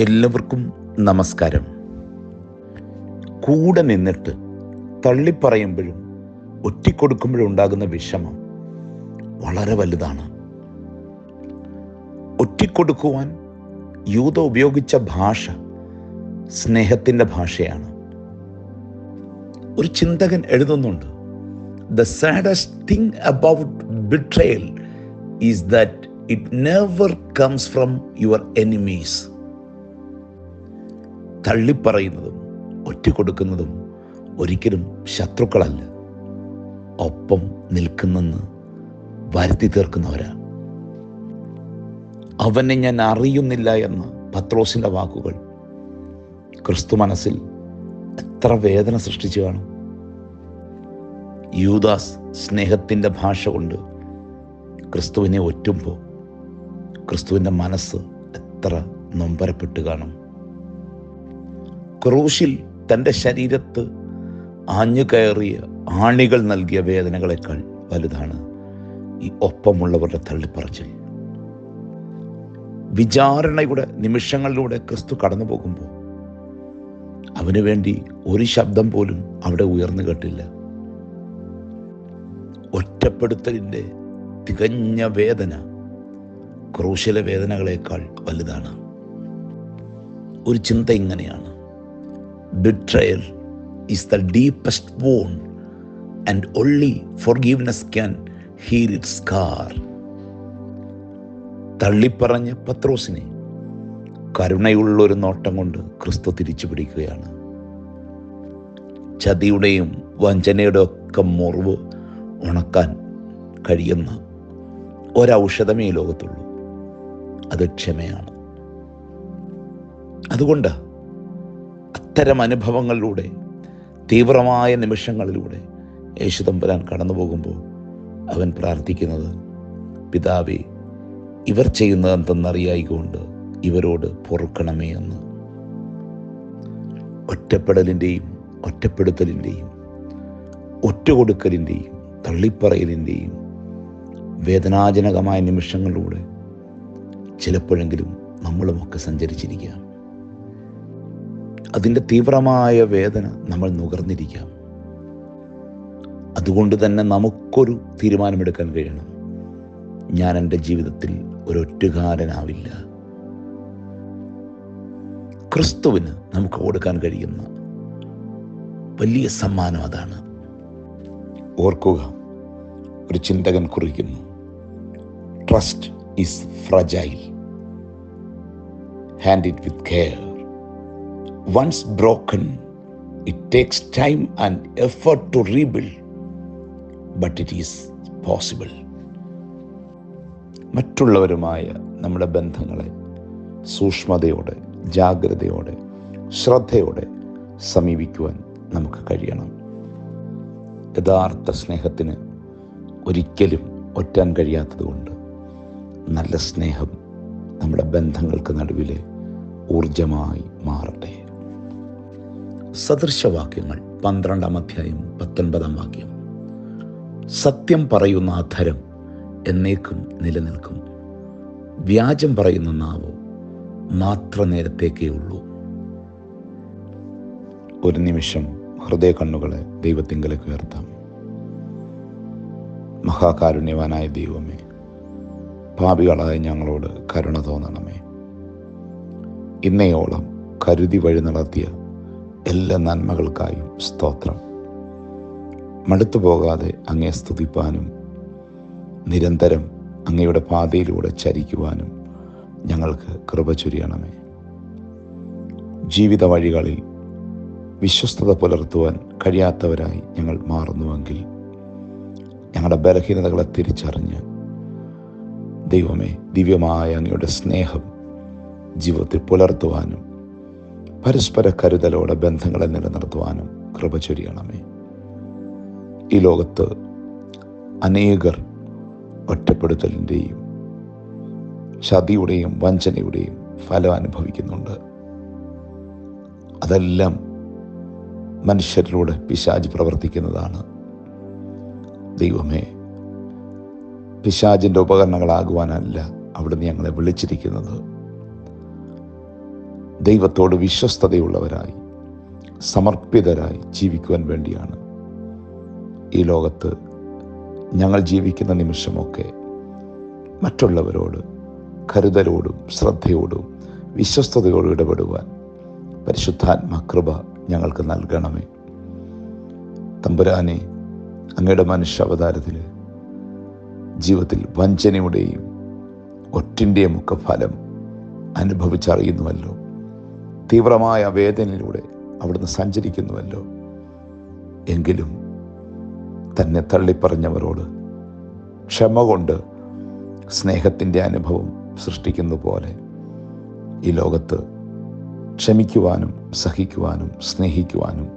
എല്ലാവർക്കും നമസ്കാരം. കൂടെ നിന്നിട്ട് തള്ളിപ്പറയുമ്പോഴും ഒറ്റിക്കൊടുക്കുമ്പോഴും ഉണ്ടാകുന്ന വിഷമം വളരെ വലുതാണ്. ഒറ്റിക്കൊടുക്കുവാൻ യൂത ഉപയോഗിച്ച ഭാഷ സ്നേഹത്തിന്റെ ഭാഷയാണ്. ഒരു ചിന്തകൻ എഴുതുന്നുണ്ട് the saddest thing about betrayal is that it never comes from your enemies തള്ളിപ്പറയുന്നതും ഒറ്റിക്കൊടുക്കുന്നതും ഒരിക്കലും ശത്രുക്കളല്ല. ഒപ്പം നിൽക്കുന്നെന്ന് വരുത്തി തീർക്കുന്നവരാ. അവനെ ഞാൻ അറിയുന്നില്ല എന്ന് പത്രോസിന്റെ വാക്കുകൾ ക്രിസ്തു മനസ്സിൽ എത്ര വേദന സൃഷ്ടിച്ചു കാണും. യൂദാസ് സ്നേഹത്തിന്റെ ഭാഷ കൊണ്ട് ക്രിസ്തുവിനെ ഒറ്റുമ്പോൾ ക്രിസ്തുവിന്റെ മനസ്സ് എത്ര നൊമ്പരപ്പെട്ട് കാണും. ക്രൂശിൽ തന്റെ ശരീരത്ത് ആഞ്ഞു കയറിയ ആണികൾ നൽകിയ വേദനകളെക്കാൾ വലുതാണ് ഈ ഒപ്പമുള്ളവരുടെ തള്ളിപ്പറച്ചിൽ. വിചാരണയുടെ നിമിഷങ്ങളിലൂടെ ക്രിസ്തു കടന്നു പോകുമ്പോൾ അവന് വേണ്ടി ഒരു ശബ്ദം പോലും അവിടെ ഉയർന്നു കേട്ടില്ല. ഒറ്റപ്പെടുത്തലിന്റെ തികഞ്ഞ വേദന ക്രൂശിലെ വേദനകളേക്കാൾ വലുതാണ്. ഒരു ചിന്ത ഇങ്ങനെയാണ്. Betrayal is the deepest wound and only forgiveness can heal its scar. തള്ളിപ്പറഞ്ഞ പത്രോസിനെ കരുണയുള്ള ഒരു നോട്ടം കൊണ്ട് ക്രിസ്തു തിരിച്ചു പിടിക്കുകയാണ് ചതിയുടെയും വഞ്ചനയുടെ ഒക്കെ മുറിവ് ഉണക്കാൻ കഴിയുന്ന ഒരൗഷധമേ ഈ ലോകത്തുള്ളൂ. അത് ക്ഷമയാണ്. അതുകൊണ്ട് അത്തരം അനുഭവങ്ങളിലൂടെ തീവ്രമായ നിമിഷങ്ങളിലൂടെ യേശു തമ്പുരാൻ കടന്നു പോകുമ്പോൾ അവൻ പ്രാർത്ഥിക്കുന്നത് പിതാവേ ഇവർ ചെയ്യുന്നത് എന്തെന്നറിയായിക്കൊണ്ട് ഇവരോട് പൊറുക്കണമേ എന്ന്. ഒറ്റപ്പെടലിന്റെയും ഒറ്റപ്പെടുത്തലിന്റെയും ഒറ്റകൊടുക്കലിന്റെയും തള്ളിപ്പറയലിന്റെയും വേദനാജനകമായ നിമിഷങ്ങളിലൂടെ ചിലപ്പോഴെങ്കിലും നമ്മളുമൊക്കെ സഞ്ചരിച്ചിരിക്കാം അതിന്റെ തീവ്രമായ വേദന നമ്മൾ നുകർന്നിരിക്കാം. അതുകൊണ്ട് തന്നെ നമുക്കൊരു തീരുമാനമെടുക്കാൻ കഴിയണം. ഞാൻ എന്റെ ജീവിതത്തിൽ ഒരൊറ്റുകാരനാവില്ല. ക്രിസ്തുവിന് നമുക്ക് കൊടുക്കാൻ കഴിയുന്ന വലിയ സമ്മാനം അതാണ്. ഓർക്കുക ഒരു ചിന്തകൻ കുറിക്കുന്നു trust is fragile hand it with care once broken, it takes time and effort to rebuild, but it is possible. മറ്റുള്ളവരുമായ നമ്മുടെ ബന്ധങ്ങളെ സൂക്ഷ്മതയോടെ ജാഗ്രതയോടെ ശ്രദ്ധയോടെ സമീപിക്കുവാൻ നമുക്ക് കഴിയണം യഥാർത്ഥ സ്നേഹത്തിന് ഒരിക്കലും ഒറ്റാൻ കഴിയാത്തതുകൊണ്ട് നല്ല സ്നേഹം നമ്മുടെ ബന്ധങ്ങൾക്ക് നടുവിലെ ഊർജമായി മാറട്ടെ സദൃശവാക്യങ്ങൾ പന്ത്രണ്ടാം അധ്യായം പത്തൊൻപതാം വാക്യം. സത്യം പറയുന്ന അധരം എന്നേക്കും നിലനിൽക്കും. വ്യാജം പറയുന്ന നാവ് മാത്ര നേരത്തേക്കേ ഉള്ളൂ ഒരു നിമിഷം ഹൃദയ കണ്ണുകളെ ദൈവത്തിങ്കലേക്ക് ഉയർത്താം. മഹാകാരുണ്യവാനായ ദൈവമേ പാപികളായ ഞങ്ങളോട് കരുണ തോന്നണമേ. ഇന്നയോളം കരുതി വഴി നടത്തിയ എല്ലാ നന്മകൾക്കായും സ്തോത്രം. മടുത്തു പോകാതെ അങ്ങേ സ്തുതിപ്പാനും നിരന്തരം അങ്ങയുടെ പാതയിലൂടെ ചരിക്കുവാനും ഞങ്ങൾക്ക് കൃപ ചൊരിയണമേ. ജീവിത വഴികളിൽ വിശ്വസ്തത പുലർത്തുവാൻ കഴിയാത്തവരായി ഞങ്ങൾ മാറുന്നുവെങ്കിൽ ഞങ്ങളുടെ ബലഹീനതകളെ തിരിച്ചറിഞ്ഞ് ദൈവമേ ദിവ്യമായ അങ്ങയുടെ സ്നേഹം ജീവിതത്തിൽ പുലർത്തുവാനും പരസ്പര കരുതലോടെ ബന്ധങ്ങളെ നിലനിർത്തുവാനും കൃപ ചൊരിയണമേ. ഈ ലോകത്ത് അനേകർ ഒറ്റപ്പെടുത്തലിന്റെയും ചതിയുടെയും വഞ്ചനയുടെയും ഫലം അനുഭവിക്കുന്നുണ്ട്. അതെല്ലാം മനുഷ്യരിലൂടെ പിശാജ് പ്രവർത്തിക്കുന്നതാണ്. ദൈവമേ പിശാജിന്റെ ഉപകരണങ്ങളാകുവാനല്ല അവിടുന്ന് ഞങ്ങളെ വിളിച്ചിരിക്കുന്നത്. ദൈവത്തോട് വിശ്വസ്തതയുള്ളവരായി സമർപ്പിതരായി ജീവിക്കുവാൻ വേണ്ടിയാണ് ഈ ലോകത്ത് ഞങ്ങൾ ജീവിക്കുന്ന നിമിഷമൊക്കെ മറ്റുള്ളവരോട് കരുതലോടും ശ്രദ്ധയോടും വിശ്വസ്തയോടും ഇടപെടുവാൻ പരിശുദ്ധാത്മ കൃപ ഞങ്ങൾക്ക് നൽകണമേ. തമ്പുരാനെ അങ്ങയുടെ മനുഷ്യ അവതാരത്തിൽ ജീവിതത്തിൽ വഞ്ചനയുടെയും ഒറ്റിന്റെയും ഒക്കെ ഫലം അനുഭവിച്ചറിയുന്നുവല്ലോ. തീവ്രമായ വേദനയിലൂടെ അവിടുന്ന് സഞ്ചരിക്കുന്നുവല്ലോ. എങ്കിലും തന്നെ തള്ളിപ്പറഞ്ഞവരോട് ക്ഷമ കൊണ്ട് സ്നേഹത്തിന്റെ അനുഭവം സൃഷ്ടിക്കുന്ന പോലെ ഈ ലോകത്ത് ക്ഷമിക്കുവാനും സഹിക്കുവാനും സ്നേഹിക്കുവാനും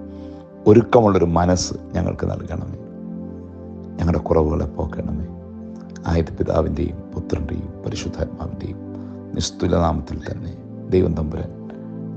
ഒരുക്കമുള്ളൊരു മനസ്സ് ഞങ്ങൾക്ക് നൽകണമേ. ഞങ്ങളുടെ കുറവുകളെ പോക്കണമേ. ആയത് പിതാവിന്റെയും പുത്രന്റെയും പരിശുദ്ധാത്മാവിന്റെയും നിസ്തുലനാമത്തിൽ തന്നെ ദൈവം തമ്പുരാൻ